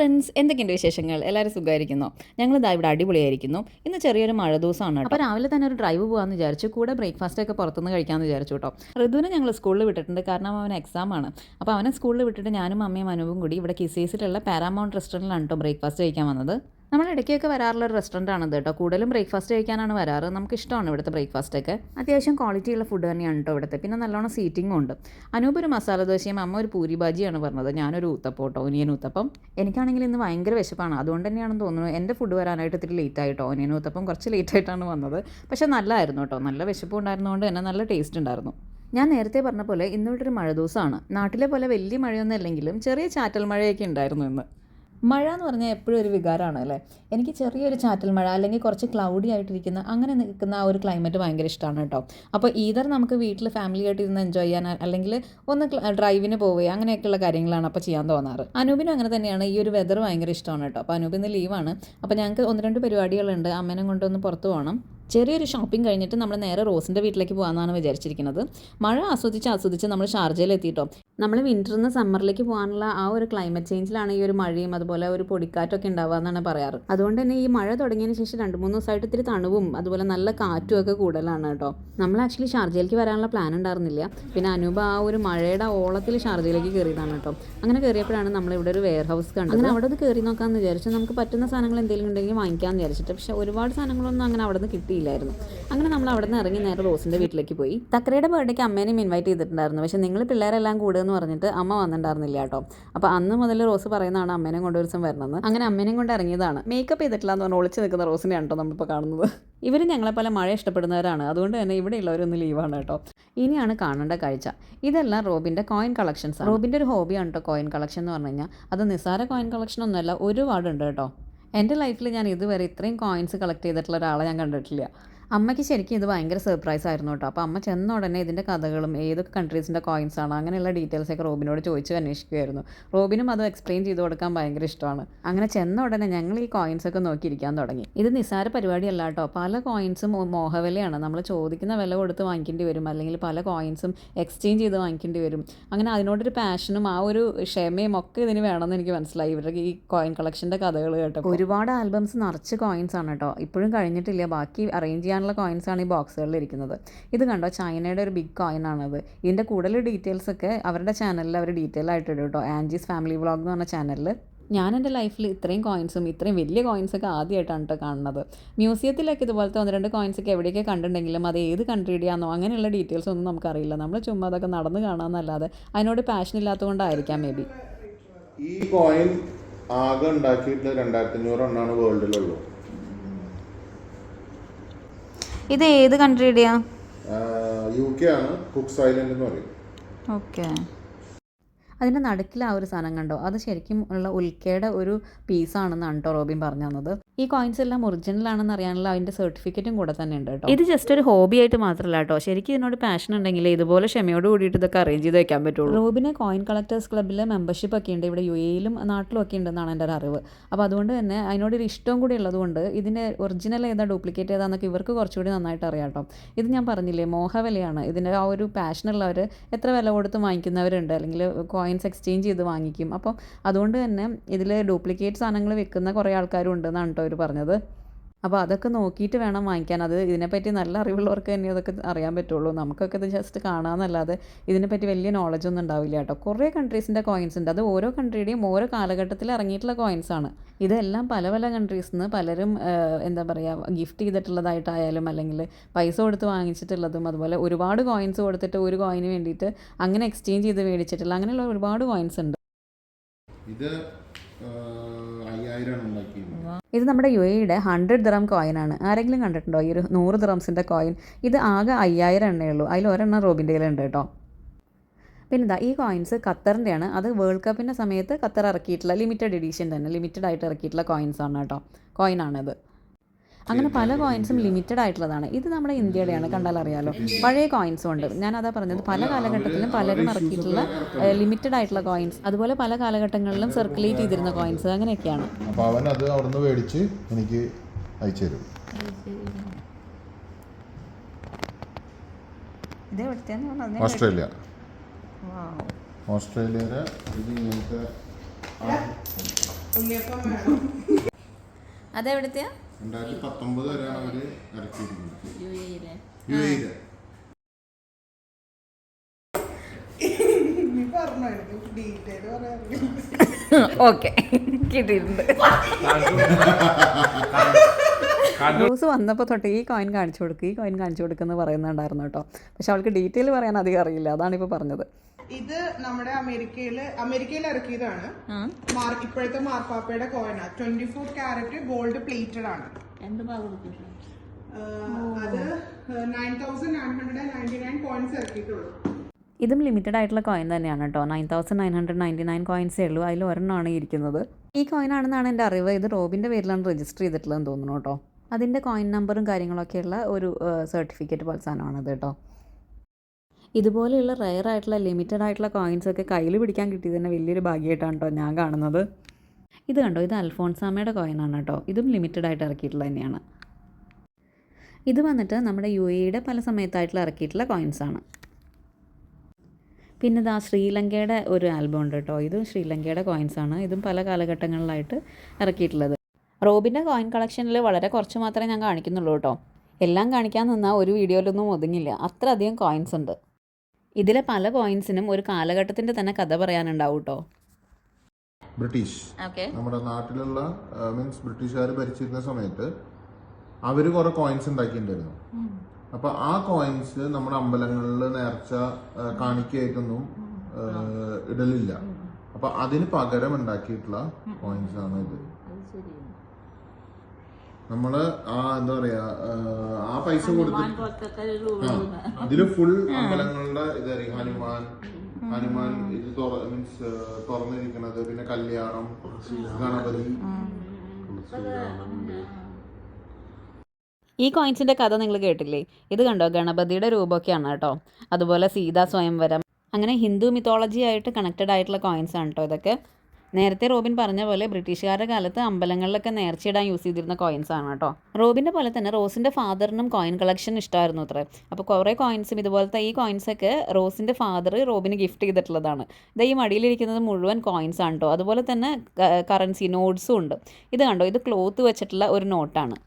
Friends എന്തൊക്കെയുണ്ട് വിശേഷങ്ങൾ? എല്ലാവരും സുഖമായിരിക്കുന്നു? ഞങ്ങൾ ഇതാ ഇവിടെ അടിപൊളിയായിരിക്കുന്നു. ഇന്ന് ചെറിയൊരു മഴ ദിവസമാണ് അപ്പോൾ രാവിലെ തന്നെ ഒരു ഡ്രൈവ് പോകാമെന്ന് വിചാരിച്ചു. കൂടെ ബ്രേക്ക്ഫാസ്റ്റ് ഒക്കെ പുറത്തുനിന്ന് കഴിക്കാമെന്ന് വിചാരിച്ചു കേട്ടോ. ഋതുവിനെ ഞങ്ങൾ സ്കൂളിൽ വിട്ടിട്ടുണ്ട്. കാരണം അവൻ എക്സാം ആണ്. അപ്പോൾ അവനെ സ്കൂളിൽ വിട്ടിട്ട് ഞാനും അമ്മയും അനുവും കൂടി ഇവിടെ കിസേസിലുള്ള പാരാമൗണ്ട് റെസ്റ്റോറന്റിലാണ് കേട്ടോ ബ്രേക്ക്ഫാസ്റ്റ് കഴിക്കാൻ വന്നത്. നമ്മൾ ഇടയ്ക്കൊക്കെ വരാറുള്ള ഒരു റെസ്റ്റോറന്റ് ആണ് കേട്ടോ. കൂടുതലും ബ്രേക്ക്ഫാസ്റ്റ് കഴിക്കാനാണ് വരാറ്. നമുക്ക് ഇഷ്ടമാണ് ഇവിടുത്തെ ബ്രേക്ക്ഫാസ്റ്റ് ഒക്കെ. അത്യാവശ്യം ക്വാളിറ്റി ഉള്ള ഫുഡ് തന്നെയാണ് കേട്ടോ ഇവിടുത്തെ. പിന്നെ നല്ലോണം സീറ്റിംഗും ഉണ്ട്. അനൂപ് ഒരു മസാല ദോശയും അമ്മ ഒരു പൂരി ബാജിയാണ് പറഞ്ഞത്. ഞാനൊരു ഊത്തപ്പം കേട്ടോ ഒനിയൻ ഊത്തപ്പം. എനിക്കാണെങ്കിൽ ഇന്ന് ഭയങ്കര വിശപ്പാണ്. അതുകൊണ്ട് തന്നെയാണെന്ന് തോന്നുന്നു. എന്റെ ഫുഡ് വരാനായിട്ട് ഇത്തിരി ലേറ്റ് ആയിട്ടോ. ഒനിയൻ ഊത്തപ്പം കുറച്ച് ലേറ്റ് ആയിട്ടാണ് വന്നത്. പക്ഷേ നല്ലതായിരുന്നു കേട്ടോ. നല്ല വിശപ്പ് ഉണ്ടായിരുന്നതുകൊണ്ട് തന്നെ നല്ല ടേസ്റ്റ് ഉണ്ടായിരുന്നു. ഞാൻ നേരത്തെ പറഞ്ഞ പോലെ ഇന്നിവിടെ ഒരു മഴ ദിവസമാണ്. നാട്ടിലെ പോലെ വലിയ മഴയൊന്നും അല്ലെങ്കിലും ചെറിയ ചാറ്റൽ മഴയൊക്കെ ഉണ്ടായിരുന്നു ഇന്ന്. മഴ എന്ന് പറഞ്ഞാൽ എപ്പോഴും ഒരു വികാരമാണ് അല്ലേ? എനിക്ക് ചെറിയൊരു ചാറ്റൽ മഴ അല്ലെങ്കിൽ കുറച്ച് ക്ലൗഡി ആയിട്ടിരിക്കുന്ന അങ്ങനെ നിൽക്കുന്ന ആ ഒരു ക്ലൈമറ്റ് ഭയങ്കര ഇഷ്ടമാണ് കേട്ടോ. അപ്പോൾ ഈതർ നമുക്ക് വീട്ടിൽ ഫാമിലി ആയിട്ട് ഇരുന്ന് എൻജോയ് ചെയ്യാൻ അല്ലെങ്കിൽ ഒന്ന് ഡ്രൈവിന് പോവുക അങ്ങനെയൊക്കെയുള്ള കാര്യങ്ങളാണ് അപ്പോൾ ചെയ്യാൻ തോന്നാറ്. അനൂപിനും അങ്ങനെ തന്നെയാണ് ഈ ഒരു വെതർ ഭയങ്കര ഇഷ്ടമാണ് കേട്ടോ. അപ്പോൾ അനൂപിന് ലീവാണ് അപ്പോൾ ഞങ്ങൾക്ക് ഒന്ന് രണ്ട് പരിപാടികളുണ്ട്. അമ്മേനെ കൊണ്ടൊന്ന് പുറത്ത് പോകണം ചെറിയൊരു ഷോപ്പിംഗ് കഴിഞ്ഞിട്ട് നമ്മൾ നേരെ റോസിന്റെ വീട്ടിലേക്ക് പോകാമെന്നാണ് വിചാരിച്ചിരിക്കുന്നത്. മഴ ആസ്വദിച്ച് ആസ്വദിച്ച് നമ്മൾ ഷാർജയിൽ എത്തിയിട്ടോ? നമ്മൾ വിന്ററിൽ നിന്ന് സമ്മറിലേക്ക് പോകാനുള്ള ആ ഒരു ക്ലൈമറ്റ് ചേഞ്ചിലാണ് ഈ ഒരു മഴയും അതുപോലെ ഒരു പൊടിക്കാറ്റൊക്കെ ഉണ്ടാവുക എന്നാണ് പറയാറ്. അതുകൊണ്ട് തന്നെ ഈ മഴ തുടങ്ങിയതിന് ശേഷം രണ്ട് മൂന്ന് ദിവസമായിട്ട് ഇത്തിരി തണുവും അതുപോലെ നല്ല കാറ്റും ഒക്കെ കൂടുതലാണ് കേട്ടോ. നമ്മൾ ആക്ച്വലി ഷാർജയിലേക്ക് വരാനുള്ള പ്ലാൻ ഉണ്ടായിരുന്നില്ല. പിന്നെ അനൂപ ആ ഒരു മഴയുടെ ഓളത്തിൽ ഷാർജയിലേക്ക് കയറിയതാണ് കേട്ടോ. അങ്ങനെ കയറിയപ്പോഴാണ് നമ്മൾ ഇവിടെ ഒരു വെയർ ഹൗസ് കണ്ടത്. അങ്ങനെ അവിടെ നിന്ന് കയറി നോക്കാമെന്ന് വിചാരിച്ചു. നമുക്ക് പറ്റുന്ന സാധനങ്ങൾ എന്തെങ്കിലും ഉണ്ടെങ്കിൽ വാങ്ങിക്കാമെന്ന് വിചാരിച്ചിട്ട്. പക്ഷെ ഒരുപാട് സാധനങ്ങളൊന്നും അങ്ങനെ അവിടെ നിന്ന് കിട്ടിയില്ലായിരുന്നു അങ്ങനെ നമ്മൾ അവിടെ നിന്ന് ഇറങ്ങി നേരെ റോസിന്റെ വീട്ടിലേക്ക് പോയി. തക്കരയുടെ ബർത്ത്ഡേക്ക് അമ്മേനെയും ഇൻവൈറ്റ് ചെയ്തിട്ടുണ്ടായിരുന്നു. പക്ഷേ നിങ്ങൾ പിള്ളേരെല്ലാം കൂടുക എന്ന് പറഞ്ഞിട്ട് അമ്മ വന്നിട്ടുണ്ടായിരുന്നില്ല കേട്ടോ. അപ്പോൾ അന്ന് മുതൽ റോസ് പറയുന്നതാണ് അമ്മേനെ കൊണ്ട് ദിവസം വരണമെന്ന്. അങ്ങനെ അമ്മേനെയും കൊണ്ട് ഇറങ്ങിയതാണ്. മേക്കപ്പ് ചെയ്തിട്ടില്ല എന്ന് പറഞ്ഞാൽ ഒളിച്ച് നിൽക്കുന്ന റോസിനെയാണ് കേട്ടോ നമ്മളിപ്പോൾ കാണുന്നത്. ഇവർ ഞങ്ങളെപ്പോലെ മഴ ഇഷ്ടപ്പെടുന്നവരാണ്. അതുകൊണ്ട് തന്നെ ഇവിടെ ഉള്ളവരൊന്ന് ലീവാണ് കേട്ടോ. ഇനിയാണ് കാണേണ്ട കാഴ്ച. ഇതെല്ലാം റോബിന്റെ കോയിൻ കളക്ഷൻസ് റോബിന്റെ ഒരു ഹോബിയാണ് കേട്ടോ കോയിൻ കളക്ഷൻ എന്ന് പറഞ്ഞു കഴിഞ്ഞാൽ അത് നിസാര കോയിൻ കളക്ഷൻ ഒന്നുമല്ല ഒരുപാടുണ്ട് കേട്ടോ. എന്റെ ലൈഫിൽ ഞാൻ ഇതുവരെ ഇത്രയും കോയിൻസ് കളക്ട് ചെയ്തിട്ടുള്ള ഒരാളെ ഞാൻ കണ്ടിട്ടില്ല. അമ്മയ്ക്ക് ശരിക്കും ഇത് ഭയങ്കര സർപ്രൈസ് ആയിരുന്നു കേട്ടോ. അപ്പോൾ അമ്മ ചെന്ന ഉടനെ ഇതിന്റെ കഥകളും ഏതൊക്കെ കൺട്രീസിന്റെ കോയിൻസ് ആണ് അങ്ങനെയുള്ള ഡീറ്റെയിൽസൊക്കെ റോബിനോട് ചോദിച്ച് അന്വേഷിക്കുമായിരുന്നു റോബിനും അത് എക്സ്പ്ലെയിൻ ചെയ്ത് കൊടുക്കാൻ ഭയങ്കര ഇഷ്ടമാണ്. അങ്ങനെ ചെന്ന ഉടനെ ഞങ്ങൾ ഈ കോയിൻസ് ഒക്കെ നോക്കിയിരിക്കാൻ തുടങ്ങി. ഇത് നിസ്സാര പരിപാടിയല്ല കേട്ടോ. പല കോയിൻസും മോഹവിലയാണ്. നമ്മൾ ചോദിക്കുന്ന വില കൊടുത്ത് വാങ്ങിക്കേണ്ടി വരും. അല്ലെങ്കിൽ പല കോയിൻസും എക്സ്ചേഞ്ച് ചെയ്ത് വാങ്ങിക്കേണ്ടി വരും. അങ്ങനെ അതിനോടൊരു പാഷനും ആ ഒരു ക്ഷമയും ഒക്കെ ഇതിന് വേണമെന്ന് എനിക്ക് മനസ്സിലായി. ഇവരുടെ ഈ കോയിൻ കളക്ഷന്റെ കഥകൾ കേട്ടോ ഒരുപാട് ആൽബംസ് നിറച്ച് കോയിൻസ് ആണ് കേട്ടോ. ഇപ്പോഴും കഴിഞ്ഞിട്ടില്ല. ബാക്കി അറേഞ്ച് ചെയ്യാനുള്ള കോയിൻസ് ആണ് ഈ ബോക്സുകളിൽ ഇരിക്കുന്നത്. ഇത് കണ്ടോ? ചൈനയുടെ ഒരു ബിഗ് കോയിൻ ആണത്. ഇതിന്റെ കൂടുതൽ ഡീറ്റെയിൽസ് ഒക്കെ അവരുടെ ചാനലിൽ അവർ ഡീറ്റെയിൽ ആയിട്ട് ഇടും കേട്ടോ. ആൻജീസ് ഫാമിലി വ്ളോഗ് എന്ന് പറഞ്ഞ ചാനലിൽ ഞാൻ എന്റെ ലൈഫിൽ ഇത്രയും കോയിൻസും ഇത്രയും വലിയ കോയിൻസൊക്കെ ആദ്യമായിട്ടാണ് കേട്ടോ കാണുന്നത്. മ്യൂസിയത്തിലൊക്കെ ഇതുപോലത്തെ ഒന്ന് രണ്ട് കോയിൻസൊക്കെ എവിടെയൊക്കെ കണ്ടിട്ടുണ്ടെങ്കിലും അത് ഏത് കൺട്രിയുടെയാണോ അങ്ങനെയുള്ള ഡീറ്റെയിൽസ് ഒന്നും നമുക്കറിയില്ല. നമ്മൾ ചുമ്മാ അതൊക്കെ നടന്ന് കാണാമെന്നല്ലാതെ അതിനോട് പാഷൻ ഇല്ലാത്തതുകൊണ്ടായിരിക്കാം മേ ബി ഈ കോയിൻ ആകെ ഉണ്ടാക്കിയിട്ടുള്ള രണ്ടായിരത്തി അഞ്ഞൂറ് എണ്ണാണ് വേൾഡിലുള്ളൂ ഇത് ഏത് കൺട്രിയുടെയാ? യു കെ ആണ്. കുക്സ് ഐലൻഡ് എന്ന് പറയും. ഓക്കെ. അതിന്റെ നടുക്കിൽ ആ ഒരു സാധനം കണ്ടോ? അത് ശരിക്കും ഉള്ള ഉൽക്കയുടെ ഒരു പീസാണെന്നാണ് കേട്ടോ റോബിൻ പറഞ്ഞു തന്നത്. ഈ കോയിൻസ് എല്ലാം ഒറിജിനൽ ആണെന്ന് അറിയാനുള്ള അതിന്റെ സർട്ടിഫിക്കറ്റും കൂടെ തന്നെ ഉണ്ട് കേട്ടോ. ഇത് ജസ്റ്റ് ഒരു ഹോബി ആയിട്ട് മാത്രമല്ല കേട്ടോ. ശരിക്കും ഇതിനോട് പാഷൻ ഉണ്ടെങ്കിൽ ഇതുപോലെ ക്ഷമയോട് കൂടിയിട്ട് ഇതൊക്കെ അറേഞ്ച് ചെയ്ത് വെക്കാൻ പറ്റുള്ളൂ. റോബിന് കോയിൻ കളക്ടേഴ്സ് ക്ലബ്ബിലെ മെമ്പർഷിപ്പ് ഒക്കെ ഉണ്ട്. ഇവിടെ യു എയിലും നാട്ടിലും ഒക്കെ ഉണ്ടെന്നാണ് എന്റെ ഒരു അറിവ്. അപ്പോൾ അതുകൊണ്ട് തന്നെ അതിനോട് ഒരു ഇഷ്ടം കൂടി ഉള്ളതുകൊണ്ട് ഇതിന്റെ ഒറിജിനൽ ഏതാ ഡ്യൂപ്ലിക്കേറ്റ് ഏതാന്നൊക്കെ ഇവർക്ക് കുറച്ചുകൂടി നന്നായിട്ട് അറിയാം കേട്ടോ. ഇത് ഞാൻ പറഞ്ഞില്ലേ മോഹവിലയാണ്. ഇതിന്റെ ആ ഒരു പാഷനുള്ളവർ എത്ര വില കൊടുത്ത് വാങ്ങിക്കുന്നവരുണ്ട്. അല്ലെങ്കിൽ കോയിൻസ് എക്സ്ചേഞ്ച് ചെയ്ത് വാങ്ങിക്കും. അപ്പോൾ അതുകൊണ്ട് തന്നെ ഇതിൽ ഡ്യൂപ്ലിക്കേറ്റ് സാധനങ്ങൾ വെക്കുന്ന കുറേ ആൾക്കാരും ഉണ്ടെന്നാണ് കേട്ടോ ഇവർ പറഞ്ഞത്. അപ്പോൾ അതൊക്കെ നോക്കിയിട്ട് വേണം വാങ്ങിക്കാൻ. അത് ഇതിനെപ്പറ്റി നല്ല അറിവുള്ളവർക്ക് തന്നെ അതൊക്കെ അറിയാൻ പറ്റുള്ളൂ. നമുക്കൊക്കെ ഇത് ജസ്റ്റ് കാണാമെന്നല്ലാതെ ഇതിനെപ്പറ്റി വലിയ നോളജ് ഒന്നും ഉണ്ടാവില്ല കേട്ടോ. കുറേ കൺട്രീസിന്റെ കോയിൻസ് ഉണ്ട്. അത് ഓരോ കൺട്രിയുടെയും ഓരോ കാലഘട്ടത്തിൽ ഇറങ്ങിയിട്ടുള്ള കോയിൻസ് ആണ്. ഇതെല്ലാം പല പല കൺട്രീസിൽ നിന്ന് പലരും എന്താ പറയുക ഗിഫ്റ്റ് ചെയ്തിട്ടുള്ളതായിട്ടായാലും അല്ലെങ്കിൽ പൈസ കൊടുത്ത് വാങ്ങിച്ചിട്ടുള്ളതും അതുപോലെ ഒരുപാട് കോയിൻസ് കൊടുത്തിട്ട് ഒരു കോയിന് വേണ്ടിയിട്ട് അങ്ങനെ എക്സ്ചേഞ്ച് ചെയ്ത് മേടിച്ചിട്ടുള്ള അങ്ങനെയുള്ള ഒരുപാട് കോയിൻസ് ഉണ്ട്. ഇത് ഇത് നമ്മുടെ യു എയുടെ ഹൺഡ്രഡ് ദിറം കോയിനാണ് ആരെങ്കിലും കണ്ടിട്ടുണ്ടോ? ഈ ഒരു നൂറ് ദിറംസിന്റെ കോയിൻ ഇത് ആകെ അയ്യായിരം എണ്ണേ ഉള്ളൂ. അതിൽ ഒരെണ്ണം റോബിന്റെ കയ്യിലുണ്ട് കേട്ടോ. പിന്നെ ഇതാ ഈ കോയിൻസ് ഖത്തറിന്റെയാണ്. അത് വേൾഡ് കപ്പിന്റെ സമയത്ത് ഖത്തർ ഇറക്കിയിട്ടുള്ള ലിമിറ്റഡ് എഡിഷൻ തന്നെ. ലിമിറ്റഡ് ആയിട്ട് ഇറക്കിയിട്ടുള്ള കോയിൻസ് ആണ് കേട്ടോ. കോയിനാണിത് അങ്ങനെ പല കോയിൻസും ലിമിറ്റഡ് ആയിട്ടുള്ളതാണ്. ഇത് നമ്മുടെ ഇന്ത്യയുടെയാണ് കണ്ടാൽ അറിയാലോ. പഴയ കോയിൻസും ഉണ്ട്. ഞാൻ അതാ പറഞ്ഞത് പല കാലഘട്ടത്തിലും പലരും ഇറക്കിയിട്ടുള്ള ലിമിറ്റഡ് ആയിട്ടുള്ള കോയിൻസ് അതുപോലെ പല കാലഘട്ടങ്ങളിലും സർക്കുലേറ്റ് ചെയ്തിരുന്ന കോയിൻസ് അങ്ങനെയൊക്കെയാണ്. അപ്പോൾ അവൻ അത് അവിടുന്ന് മേടിച്ച് എനിക്ക് അയച്ചു തരും. ഓസ്ട്രേലിയ. ഓസ്ട്രേലിയയുടെ ഇത് ഇങ്ങനത്തെ അതെവിടുത്തെയാ? രണ്ടായിരത്തി പത്തൊമ്പത് വരെയാണ് അവർ ഇറക്കിയിരിക്കുന്നത്. യു എയിലെ ഓക്കെ. കിട്ടിയിട്ടുണ്ട്. റോസ് വന്നപ്പോൾ തൊട്ട് ഈ കോയിൻ കാണിച്ചു കൊടുക്കുക ഈ കോയിൻ കാണിച്ചു കൊടുക്കുന്നു പറയുന്നുണ്ടായിരുന്നു കേട്ടോ. പക്ഷെ അവൾക്ക് ഡീറ്റെയിൽ പറയാൻ അധികം അറിയില്ല. അതാണ് ഇപ്പോൾ പറഞ്ഞത്. ഇത് നമ്മുടെ അമേരിക്കയിൽ അമേരിക്കയിൽ ഇറക്കിയതാണ്. മാർ ഇപ്പോഴത്തെ മാർപ്പാപ്പയുടെ കോയിനാ. Twenty four carat gold plated ആണ് അത് nine thousand nine hundred ninety nine coins ഇറക്കിയിട്ടുള്ളൂ. ഇതും ലിമിറ്റഡ് ആയിട്ടുള്ള കോയിൻ തന്നെയാണ് കേട്ടോ nine thousand nine hundred ninety nine കോയിൻസേ ഉള്ളൂ. അതിൽ ഒരെണ്ണമാണ് ഇരിക്കുന്നത്. ഈ കോയിൻ ആണെന്നാണ് എന്റെ അറിവ്. ഇത് റോബിന്റെ പേരിലാണ് രജിസ്റ്റർ ചെയ്തിട്ടുള്ളതെന്ന് തോന്നുന്നു കേട്ടോ അതിന്റെ കോയിൻ നമ്പറും കാര്യങ്ങളൊക്കെയുള്ള ഒരു സർട്ടിഫിക്കറ്റ് പോലെ സാധനമാണത് കേട്ടോ ഇതുപോലെയുള്ള റയർ ആയിട്ടുള്ള ലിമിറ്റഡ് ആയിട്ടുള്ള കോയിൻസ് ഒക്കെ കയ്യിൽ പിടിക്കാൻ കിട്ടിയത് തന്നെ വലിയൊരു ഭാഗ്യമായിട്ടാണ് കേട്ടോ ഞാൻ കാണുന്നത്. ഇത് കണ്ടോ? ഇത് അൽഫോൺസാമയുടെ കോയിനാണ് കേട്ടോ ഇതും ലിമിറ്റഡ് ആയിട്ട് ഇറക്കിയിട്ടുള്ള തന്നെയാണ്. ഇത് വന്നിട്ട് നമ്മുടെ യു എയുടെ പല സമയത്തായിട്ടുള്ള ഇറക്കിയിട്ടുള്ള കോയിൻസ് ആണ്. പിന്നെ ഇതാ ശ്രീലങ്കയുടെ ഒരു ആൽബം ഉണ്ട് കേട്ടോ ഇതും ശ്രീലങ്കയുടെ കോയിൻസ് ആണ്. ഇതും പല കാലഘട്ടങ്ങളിലായിട്ട് ഇറക്കിയിട്ടുള്ളത്. റോബിന്റെ കോയിൻ കളക്ഷനിൽ വളരെ കുറച്ച് മാത്രമേ ഞാൻ കാണിക്കുന്നുള്ളൂ കേട്ടോ എല്ലാം കാണിക്കാൻ നിന്നാൽ ഒരു വീഡിയോയിലൊന്നും ഒതുങ്ങില്ല. അത്രയധികം കോയിൻസ് ഉണ്ട്. ഇതിലെ പല കോയിൻസിനും ഒരു കാലഘട്ടത്തിന്റെ തന്നെ കഥ പറയാനുണ്ടാവും കേട്ടോ ബ്രിട്ടീഷ്. ഓക്കെ. നമ്മുടെ നാട്ടിലുള്ള മീൻസ് ബ്രിട്ടീഷുകാർ ഭരിച്ചിരുന്ന സമയത്ത് അവർ കുറെ കോയിൻസ് ഉണ്ടാക്കിയിട്ടുണ്ടായിരുന്നു. അപ്പൊ ആ കോയിൻസ് നമ്മുടെ അമ്പലങ്ങളിൽ നേർച്ച കാണിക്കായിട്ടൊന്നും ഇടലില്ല. അപ്പൊ അതിന് പകരം ഉണ്ടാക്കിയിട്ടുള്ള കോയിൻസ് ആണ് ഇത്. നമ്മൾ ആ എന്താ പറയാ ആ, പൈസ കൊടുത്ത് അതിൽ ഇതിൽ ഫുൾ അമ്പലങ്ങളുടെ ഇതായിരിക്കും. ഹനുമാൻ ഹനുമാൻ ഇത് മീൻസ് തുറന്നിരിക്കുന്നത് പിന്നെ കല്യാണം ഗണപതി. ഈ കോയിൻസിന്റെ കഥ നിങ്ങൾ കേട്ടില്ലേ? ഇത് കണ്ടോ? ഗണപതിയുടെ രൂപമൊക്കെയാണ് കേട്ടോ. അതുപോലെ സീതാ സ്വയംവരം. അങ്ങനെ ഹിന്ദു മിത്തോളജി ആയിട്ട് കണക്റ്റഡ് ആയിട്ടുള്ള കോയിൻസ് ആണ് കേട്ടോ ഇതൊക്കെ. നേരത്തെ റോബിൻ പറഞ്ഞ പോലെ ബ്രിട്ടീഷുകാരുടെ കാലത്ത് അമ്പലങ്ങളിലൊക്കെ നേർച്ചയിടാൻ യൂസ് ചെയ്തിരുന്ന കോയിൻസ് ആണ് കേട്ടോ. റോബിന്റെ പോലെ തന്നെ റോസിന്റെ ഫാദറിനും കോയിൻ കളക്ഷൻ ഇഷ്ടമായിരുന്നു അത്ര. അപ്പോൾ കുറേ കോയിൻസും ഇതുപോലത്തെ ഈ കോയിൻസൊക്കെ റോസിന്റെ ഫാദർ റോബിന് ഗിഫ്റ്റ് ചെയ്തിട്ടുള്ളതാണ്. ഇത് ഈ മടിയിലിരിക്കുന്നത് മുഴുവൻ കോയിൻസ് ആണ് കേട്ടോ. അതുപോലെ തന്നെ കറൻസി നോട്ട്സും ഉണ്ട്. ഇത് കണ്ടോ? ഇത് ക്ലോത്ത് വെച്ചിട്ടുള്ള ഒരു നോട്ടാണ്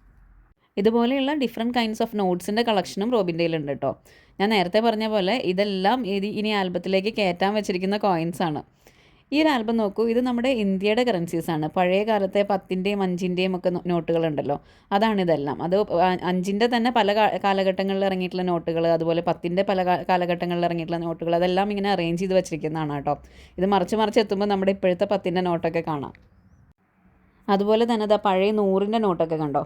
ഇതുപോലെയുള്ള ഡിഫറെന്റ് കൈൻഡ്സ് ഓഫ് നോട്ട്സിന്റെ കളക്ഷനും റോബിന്റെ ഉണ്ട് കേട്ടോ. ഞാൻ നേരത്തെ പറഞ്ഞ പോലെ ഇതെല്ലാം ഇത് ഇനി ആൽബത്തിലേക്ക് കയറ്റാൻ വെച്ചിരിക്കുന്ന കോയിൻസ് ആണ്. ഈ ഒരു ആൽബം നോക്കൂ ഇത് നമ്മുടെ ഇന്ത്യയുടെ കറൻസീസാണ് പഴയ കാലത്തെ പത്തിന്റെയും അഞ്ചിന്റെയും ഒക്കെ നോട്ടുകളുണ്ടല്ലോ അതാണ് ഇതെല്ലാം. അത് അഞ്ചിന്റെ തന്നെ പല കാലഘട്ടങ്ങളിൽ ഇറങ്ങിയിട്ടുള്ള നോട്ടുകൾ അതുപോലെ പത്തിന്റെ പല കാലഘട്ടങ്ങളിൽ ഇറങ്ങിയിട്ടുള്ള നോട്ടുകൾ അതെല്ലാം ഇങ്ങനെ അറേഞ്ച് ചെയ്ത് വെച്ചിരിക്കുന്നതാണ് കേട്ടോ. ഇത് മറിച്ച് മറിച്ച് എത്തുമ്പോൾ നമ്മുടെ ഇപ്പോഴത്തെ പത്തിന്റെ നോട്ടൊക്കെ കാണാം. അതുപോലെ തന്നെ ഇതാ പഴയ നൂറിന്റെ നോട്ടൊക്കെ കണ്ടോ?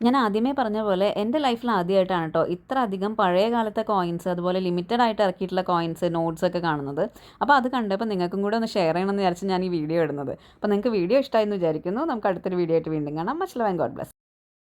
ഞാൻ ആദ്യമേ പറഞ്ഞ പോലെ എന്റെ ലൈഫിൽ ആദ്യമായിട്ടാണ് കേട്ടോ ഇത്ര അധികം പഴയ കാലത്തെ കോയിൻസ് അതുപോലെ ലിമിറ്റഡ് ആയിട്ട് ഇറക്കിയിട്ടുള്ള കോയിൻസ് നോട്ട്സ് ഒക്കെ കാണുന്നത്. അപ്പോൾ അത് കണ്ടപ്പോൾ നിങ്ങൾക്കും കൂടെ ഒന്ന് ഷെയർ ചെയ്യണമെന്ന് വിചാരിച്ച് ഞാൻ ഈ വീഡിയോ ഇടുന്നത്. അപ്പോൾ നിങ്ങൾക്ക് വീഡിയോ ഇഷ്ടമായി എന്ന് വിചാരിക്കുന്നു. നമുക്ക് അടുത്തൊരു വീഡിയോ ആയിട്ട് വീണ്ടും കാണാം. Much love and God bless